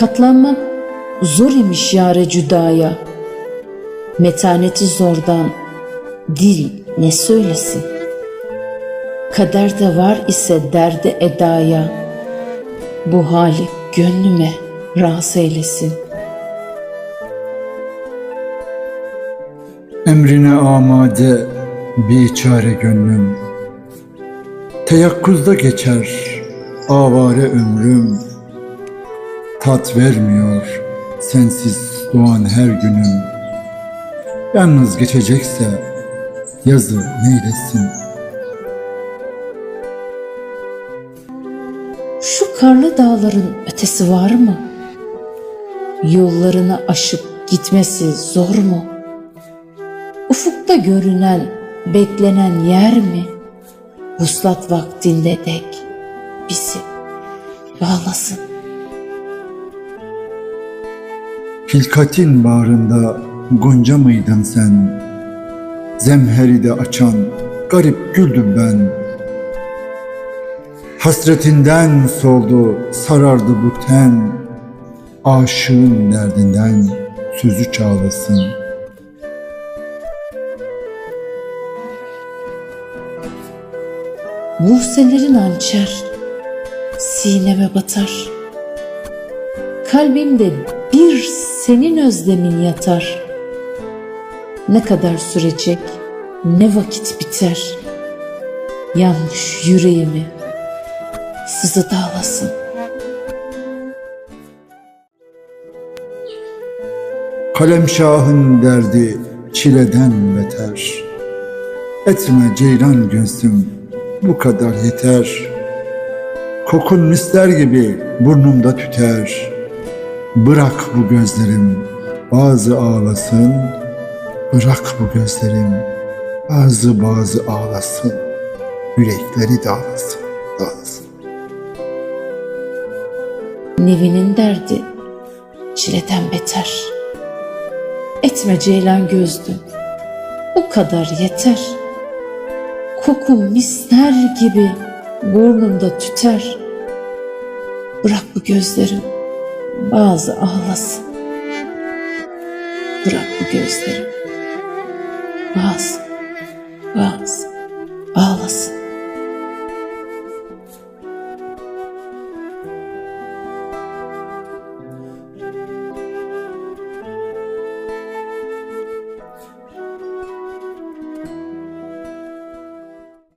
Katlanmak zor imiş yare cüdaya. Metaneti zordan dil ne söylesin. Kaderde var ise derdi edaya. Bu hali gönlüme razı eylesin. Emrine amade biçare gönlüm Teyakkuzda geçer avare ömrüm Tat vermiyor sensiz doğan her günüm Yalnız geçecekse yazı neylesin Şu karlı dağların ötesi var mı? Yollarını aşıp gitmesi zor mu? Ufukta görünen, beklenen yer mi? Vuslat vaktinde dek bizi bağlasın. Hilkatin bağrında gonca mıydın sen? Zemheri de açan garip güldüm ben. Hasretinden soldu, sarardı bu ten. Aşığın derdinden sözü çağlasın. Murselerin hançer sineme batar. Kalbimde bir senin özlemin yatar. Ne kadar sürecek, ne vakit biter. Yanmış yüreğimi sızı dağlasın. Kalem şahın derdi çileden beter. Etme ceylan gözüm bu kadar yeter. Kokun misler gibi burnumda tüter. Bırak bu gözlerim bazı ağlasın. Bırak bu gözlerim bazı bazı ağlasın. Yürekleri dağlasın, dağlasın. Nevinin derdi çileden beter. Etme ceylan gözlüm, o kadar yeter. Kokun misler gibi burnumda tüter. Bırak bu gözlerim bazı ağlasın. Bırak bu gözlerim bazı bazı.